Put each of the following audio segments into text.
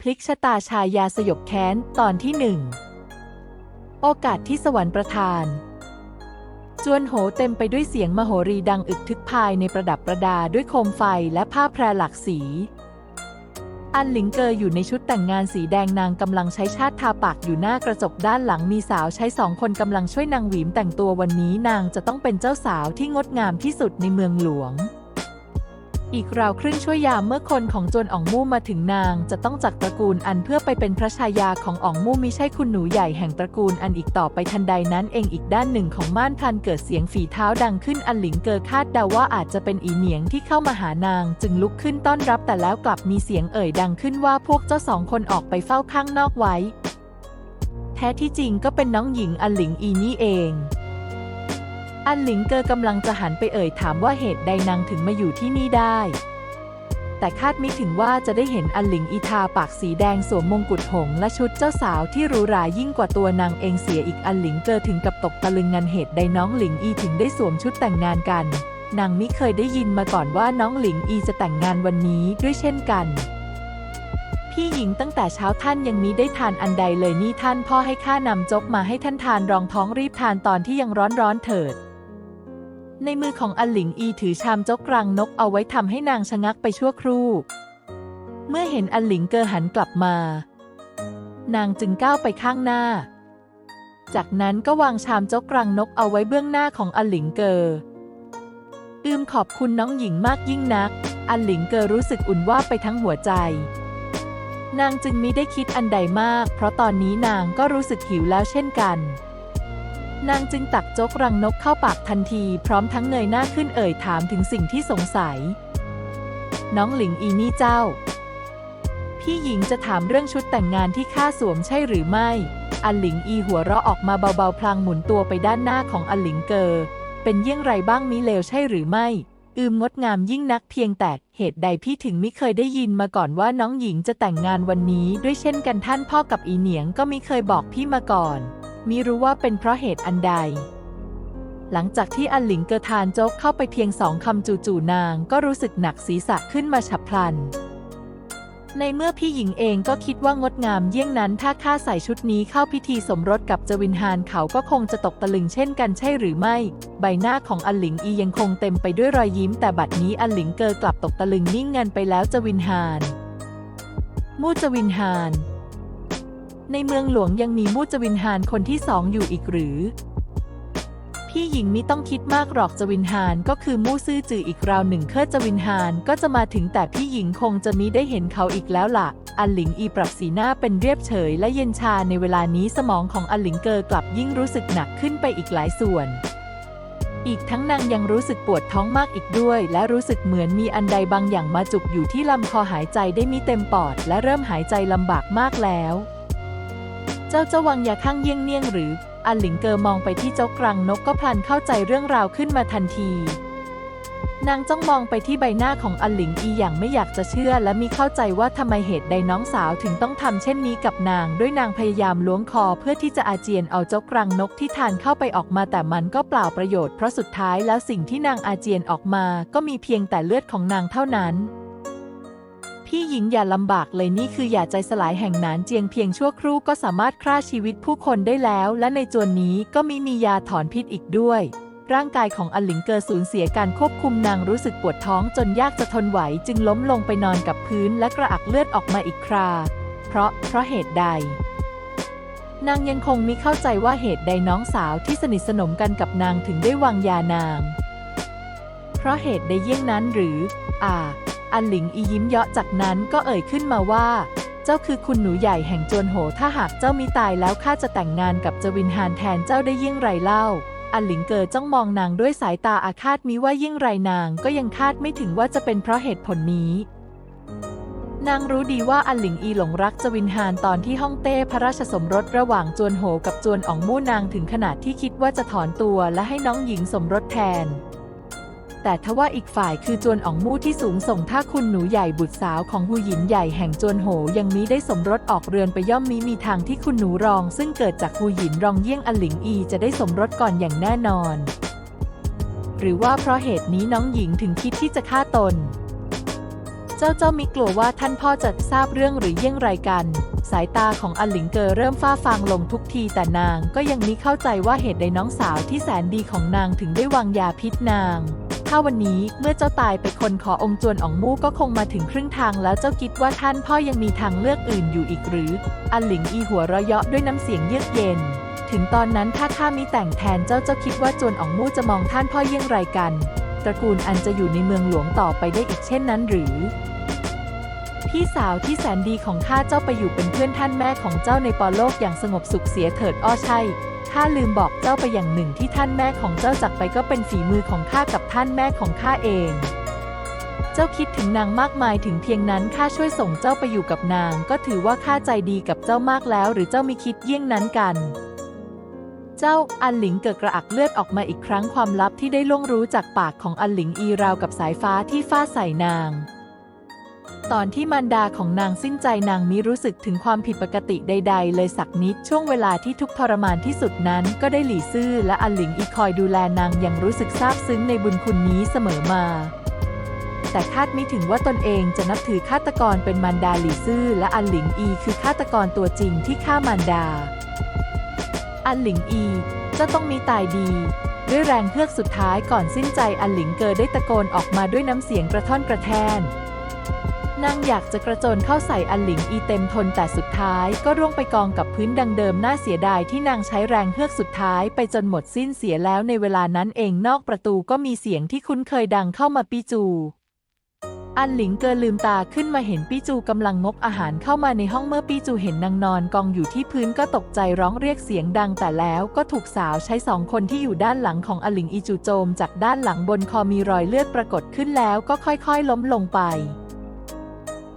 พลิกชะตาชายาสยบแค้นตอนที่หนึ่งโอกาสที่สวรรค์ประทาน จวนโหเต็มไปด้วยเสียงมโหรีดังอึกทึกภายในประดับประดาด้วยโคมไฟและผ้าแพรหลากสี อันหลิงเกออยู่ในชุดแต่งงานสีแดงนางกำลังใช้ชาติทาปากอยู่หน้ากระจกด้านหลังมีสาวใช้สองคนกำลังช่วยนางหวีมแต่งตัววันนี้นางจะต้องเป็นเจ้าสาวที่งดงามที่สุดในเมืองหลวง อีกราวครึ่งชั่วยามเมื่อคนของจวนอ่องมู่มาถึงนาง จะต้องจากตระกูลอันเพื่อไปเป็นพระชายาของอ่องมู่มิใช่คุณหนูใหญ่แห่งตระกูลอันอีกต่อไปทันใดนั้นเองอีกด้านหนึ่งของม่านพันเกิดเสียงฝีเท้าดังขึ้นอันหลิงเกอคาดเดาว่าอาจจะเป็นอีเหนียงที่เข้ามาหานาง จึงลุกขึ้นต้อนรับแต่แล้วกลับมีเสียงเอ่ยดังขึ้นว่าพวกเจ้าสองคนออกไปเฝ้าข้างนอกไว้ แท้ที่จริงก็เป็นน้องหญิงอันหลิงอีนี่เอง อันหลิงเกอกำลังจะหันไปเอ่ยถามว่าเหตุใดนางถึงมาอยู่ที่นี่ได้ แต่คาดไม่ถึงว่าจะได้เห็นอันหลิงอีทาปากสีแดงสวมมงกุฎหงส์และชุดเจ้าสาวที่หรูหรายิ่งกว่าตัวนางเองเสียอีกอันหลิงเกอถึงกับตกตะลึงงานเหตุใดน้องหลิงอีถึงได้สวมชุดแต่งงานกัน นางมิเคยได้ยินมาก่อนว่าน้องหลิงอีจะแต่งงานวันนี้ด้วยเช่นกันพี่หญิงตั้งแต่เช้าท่านยังมิได้ทานอันใดเลยนี่ท่านพ่อให้ข้านำจกมาให้ท่านทานรองท้องรีบทานตอนที่ยังร้อนร้อนๆเถิด ในมือของอันหลิงอีถือชามจกรังนกเอาไว้ทำให้นางชะงักไปชั่วครู่ เมื่อเห็นอันหลิงเกอหันกลับมา นางจึงก้าวไปข้างหน้า จากนั้นก็วางชามจกรังนกเอาไว้เบื้องหน้าของอันหลิงเกออืมขอบคุณน้องหญิงมากยิ่งนัก อันหลิงเกอรู้สึกอุ่นว่าไปทั้งหัวใจ นางจึงมิได้คิดอันใดมาก เพราะตอนนี้นางก็รู้สึกหิวแล้วเช่นกัน นางจึงตักจกรังนกเข้าปากทันที พร้อมทั้งเงยหน้าขึ้นเอ่ยถามถึงสิ่งที่สงสัย น้องหลิงอีนี่เจ้า พี่หญิงจะถามเรื่องชุดแต่งงานที่ข้าสวมใช่หรือไม่ อันหลิงอีหัวเราะออกมาเบาๆพลางหมุนตัวไปด้านหน้าของอันหลิงเกอ เป็นเยี่ยงไรบ้างมิเลวใช่หรือไม่อืมงดงามยิ่งนักเพียงแต่เหตุใดพี่ถึงไม่เคยได้ยินมาก่อนว่าน้องหญิงจะแต่งงานวันนี้ ด้วยเช่นกันท่านพ่อกับอีเหนียงก็ไมิเคยบอกพี่มาก่อน มิรู้ว่าเป็นเพราะเหตุอันใด หลังจากที่อันหลิงเกอทานโจ๊กเข้าไปเพียงสองคำจู่ๆนางก็รู้สึกหนักศีรษะขึ้นมาฉับพลัน ในเมื่อพี่หญิงเองก็คิดว่างดงามเยี่ยงนั้นถ้าข้าใส่ชุดนี้เข้าพิธีสมรสกับจวินฮานเขาก็คงจะตกตะลึงเช่นกันใช่หรือไม่ ใบหน้าของอันหลิงอียังคงเต็มไปด้วยรอยยิ้ม แต่บัดนี้อันหลิงเกอกลับตกตะลึงนิ่งงันไปแล้วจวินฮานมู่จวินฮาน ในเมืองหลวงยังมีมูจวินฮานคนที่สองอยู่อีกหรือ พี่หญิงมิต้องคิดมากหรอกจวินฮานก็คือมู่ซื่อจืออีกราวหนึ่งเคอจวินฮานก็จะมาถึงแต่พี่หญิงคงจะมิได้เห็นเขาอีกแล้วล่ะ อันหลิงอีปรับสีหน้าเป็นเรียบเฉยและเย็นชาในเวลานี้สมองของอันหลิงเกอกลับยิ่งรู้สึกหนักขึ้นไปอีกหลายส่วนอีกทั้งนางยังรู้สึกปวดท้องมากอีกด้วย และรู้สึกเหมือนมีอันใดบางอย่างมาจุกอยู่ที่ลำคอหายใจได้มิเต็มปอด และเริ่มหายใจลำบากมากแล้ว เจ้าเจ้าวังยาข้างเยี่ยงเนียงหรือ อันหลิงเกอมองไปที่เจ้ากรังนกก็พลันเข้าใจเรื่องราวขึ้นมาทันที นางจ้องมองไปที่ใบหน้าของอันหลิงอีอย่างไม่อยากจะเชื่อ และมีเข้าใจว่าทำไมเหตุใดน้องสาวถึงต้องทำเช่นนี้กับนาง ด้วยนางพยายามล้วงคอเพื่อที่จะอาเจียนเอาเจ้ากรังนกที่ทานเข้าไปออกมาแต่มันก็เปล่าประโยชน์เพราะสุดท้ายแล้วสิ่งที่นางอาเจียนออกมา ก็มีเพียงแต่เลือดของนางเท่านั้น พี่หญิงอย่าลำบากเลยนี่คืออย่าใจสลายแห่งนานเจียงเพียงชั่วครู่ก็สามารถฆ่าชีวิตผู้คนได้แล้ว และในจวนนี้ก็มีมียาถอนพิษอีกด้วย ร่างกายของอันหลิงเกอสูญเสียการควบคุมนางรู้สึกปวดท้องจนยากจะทนไหวจึงล้มลงไปนอนกับพื้นและกระอักเลือดออกมาอีกครา เพราะเพราะเหตุใดนางยังคงมิเข้าใจว่าเหตุใดน้องสาวที่สนิทสนมกันกับนางถึงได้วางยานาง เพราะเหตุใดเยี่ยงนั้นหรือ อ่า อันหลิงอียิ้มเยาะจากนั้นก็เอ่ยขึ้นมาว่า เจ้าคือคุณหนูใหญ่แห่งจวนโห ถ้าหากเจ้ามิตายแล้วข้าจะแต่งงานกับจวินฮานแทนเจ้าได้ยิ่งไรเล่า อันหลิงเกิดจ้องมองนางด้วยสายตาอาฆาตมิว่ายิ่งไรนางก็ยังคาดไม่ถึงว่าจะเป็นเพราะเหตุผลนี้นางรู้ดีว่าอันหลิงอีหลงรักจวินฮานตอนที่ฮ่องเต้พระราชสมรสระหว่างจวนโหกับจวนอ๋องมู่นางถึงขนาดที่คิดว่าจะถอนตัวและให้น้องหญิงสมรสแทน แต่ทว่าอีกฝ่ายคือจวนอ๋องมู่ที่สูงส่งท่าคุณหนูใหญ่บุตรสาวของหูหยินใหญ่แห่งจวนโหยังมิได้สมรสออกเรือนไปย่อมมิมีทางที่คุณหนูรอง ซึ่งเกิดจากหูหยินรองเยี่ยงอันหลิงอีจะได้สมรสก่อนอย่างแน่นอน หรือว่าเพราะเหตุนี้น้องหญิงถึงคิดที่จะฆ่าตน เจ้าเจ้ามิกลัวว่าท่านพ่อจะทราบเรื่องหรือเยี่ยงไรกัน สายตาของอันหลิงเกอเริ่มฟ้าฟางลงทุกทีแต่นางก็ยังมิเข้าใจว่าเหตุใดน้องสาวที่แสนดีของนางถึงได้วางยาพิษนาง ถ้าวันนี้เมื่อเจ้าตายไปคนขอองค์จวนอองมู่ก็คงมาถึงครึ่งทางแล้วเจ้าคิดว่าท่านพ่อยังมีทางเลือกอื่นอยู่อีกหรือ อันหลิงอีหัวเราะเยาะด้วยน้ำเสียงเยือกเย็น ถึงตอนนั้นถ้าข้ามีแต่งแทนเจ้าเจ้าคิดว่าจวนอองมู่จะมองท่านพ่อเยี่ยงไรกัน ตระกูลอันจะอยู่ในเมืองหลวงต่อไปได้อีกเช่นนั้นหรือ พี่สาวที่แสนดีของข้าเจ้าไปอยู่เป็นเพื่อนท่านแม่ของเจ้าในปอโลกอย่างสงบสุขเสียเถิดอ้อใช่ ข้าลืมบอกเจ้าไปอย่างหนึ่งที่ท่านแม่ของเจ้าจากไปก็เป็นฝีมือของข้ากับท่านแม่ของข้าเอง เจ้าคิดถึงนางมากมายถึงเพียงนั้นข้าช่วยส่งเจ้าไปอยู่กับนาง ก็ถือว่าข้าใจดีกับเจ้ามากแล้ว หรือเจ้ามีคิดเยี่ยงนั้นกัน เจ้าอันหลิงเกิดกระอักเลือดออกมาอีกครั้งความลับที่ได้ล่วงรู้จากปากของอันหลิงอีราวกับสายฟ้าที่ฟาดใส่นาง ตอนที่มารดาของนางสิ้นใจนางมิรู้สึกถึงความผิดปกติใด ๆ เลยสักนิดช่วงเวลาที่ทุกทรมานที่สุดนั้น ก็ได้หลี่ซื่อและอันหลิงอีคอยดูแลนางอย่างรู้สึกซาบซึ้งในบุญคุณนี้เสมอมา แต่คาดไม่ถึงว่าตนเองจะนับถือฆาตกรเป็นมารดาหลี่ซื่อและอันหลิงอีคือฆาตกรตัวจริงที่ฆ่ามารดา อันหลิงอีจะต้องมีตายดีด้วยแรงเฮือกสุดท้ายก่อนสิ้นใจอันหลิงเกอได้ตะโกนออกมาด้วยน้ำเสียงกระท่อนกระแทน นางอยากจะกระโจนเข้าใส่อันหลิงอีเต็มทนแต่สุดท้ายก็ร่วงไปกองกับพื้นดังเดิมน่าเสียดายที่นางใช้แรงเฮือกสุดท้ายไปจนหมดสิ้นเสียแล้วในเวลานั้นเองนอกประตูก็มีเสียงที่คุ้นเคยดังเข้ามาปีจู อันหลิงเกอลืมตาขึ้นมาเห็นปีจูกำลังงกอาหารเข้ามาในห้องเมื่อปีจูเห็นนางนอนกองอยู่ที่พื้นก็ตกใจร้องเรียกเสียงดังแต่แล้วก็ถูกสาวใช้สองคนที่อยู่ด้านหลังของอันหลิงอีจูโจมจากด้านหลังบนคอมีรอยเลือดปรากฏขึ้นแล้วก็ค่อยๆ ล้มลงไป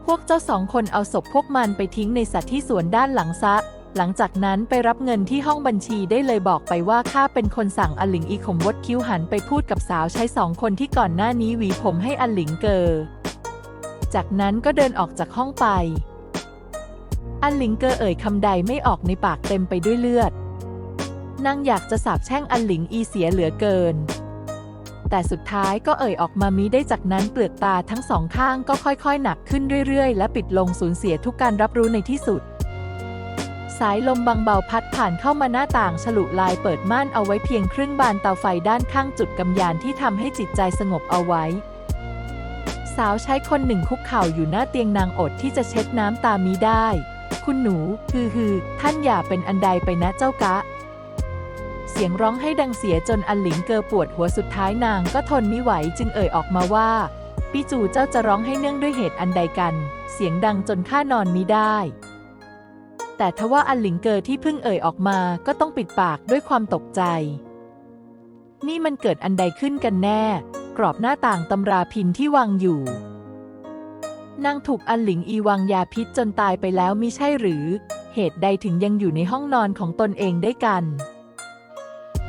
พวกเจ้าสองคนเอาศพพวกมันไปทิ้งในสัตว์ที่สวนด้านหลังซะ หลังจากนั้นไปรับเงินที่ห้องบัญชีได้เลยบอกไปว่าข้าเป็นคนสั่งอันหลิงอีขมวดคิ้วหันไปพูดกับสาวใช้สองคนที่ก่อนหน้านี้หวีผมให้อันหลิงเกอ จากนั้นก็เดินออกจากห้องไปอันลิงเกอเอ่ยคำใดไม่ออกในปากเต็มไปด้วยเลือดนางอยากจะสาบแช่งอันหลิงอีเสียเหลือเกิน แต่สุดท้ายก็เอ่ยออกมามิได้จากนั้นเปลือกตาทั้งสองข้างก็ค่อยๆ หนักขึ้นเรื่อยๆ และปิดลงสูญเสียทุกการรับรู้ในที่สุด สายลมบางเบาพัดผ่านเข้ามาหน้าต่างฉลุลายเปิดม่านเอาไว้เพียงครึ่งบานเตาไฟด้านข้างจุดกำยานที่ทำให้จิตใจสงบเอาไว้ สาวใช้คนหนึ่งคุกเข่าอยู่หน้าเตียงนางอดที่จะเช็ดน้ำตามีได้ คุณหนู ฮือฮือท่านอย่าเป็นอันใดไปนะเจ้ากะ เสียงร้องให้ดังเสียจนอันหลิงเกอปวดหัวสุดท้ายนางก็ทนไม่ไหวจึงเอ่ยออกมาว่าปีจูเจ้าจะร้องให้เนื่องด้วยเหตุอันใดกัน เสียงดังจนข้านอนมิได้ แต่ทว่าอันหลิงเกอที่เพิ่งเอ่ยออกมาก็ต้องปิดปากด้วยความตกใจ นี่มันเกิดอันใดขึ้นกันแน่ กรอบหน้าต่างตำราพินที่วางอยู่ นางถูกอันหลิงอีวางยาพิษจนตายไปแล้วมิใช่หรือ เหตุใดถึงยังอยู่ในห้องนอนของตนเองได้กัน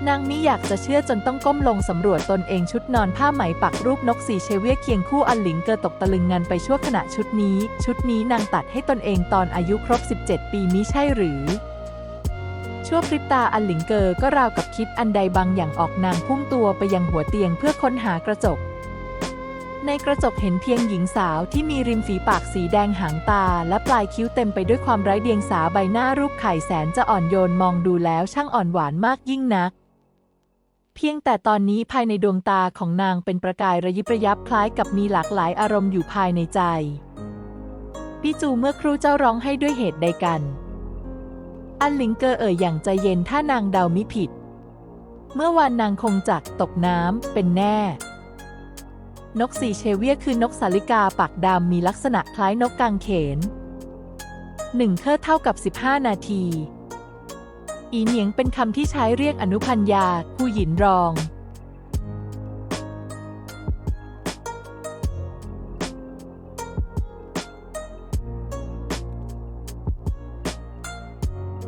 นางมิอยากจะเชื่อจนต้องก้มลงสำรวจตนเองชุดนอนผ้าไหมปักรูปนกสีเชเวียเคียงคู่อันหลิงเกอตกตะลึงงันไปชั่วขณะชุดนี้ ชุดนี้นางตัดให้ตนเองตอนอายุครบ 17 ปีมิใช่หรือ ชั่วพริบตาอันหลิงเกอก็ราวกับคิดอันใดบางอย่างออกนางพุ่งตัวไปยังหัวเตียงเพื่อค้นหากระจกในกระจกเห็นเพียงหญิงสาวที่มีริมฝีปากสีแดงหางตา และปลายคิ้วเต็มไปด้วยความไร้เดียงสาใบหน้ารูปไข่แสนจะอ่อนโยนมองดูแล้วช่างอ่อนหวานมากยิ่งนัก เพียงแต่ตอนนี้ภายในดวงตาของนางเป็นประกายระยิบระยับคล้ายกับมีหลากหลายอารมณ์อยู่ภายในใจ พี่จูเมื่อครูเจ้าร้องให้ด้วยเหตุใดกัน อันหลิงเกอเอ่ยอย่างใจเย็นถ้านางเดามิผิด เมื่อวานนางคงจักตกน้ำเป็นแน่ นกสีเชเวียคือนกสาลิกาปากดำมีลักษณะคล้ายนกกางเขนหนึ่งเคอเท่ากับ 15 นาที อีเหนียงเป็นคำที่ใช้เรียกอนุพันยาผู้หญินรอง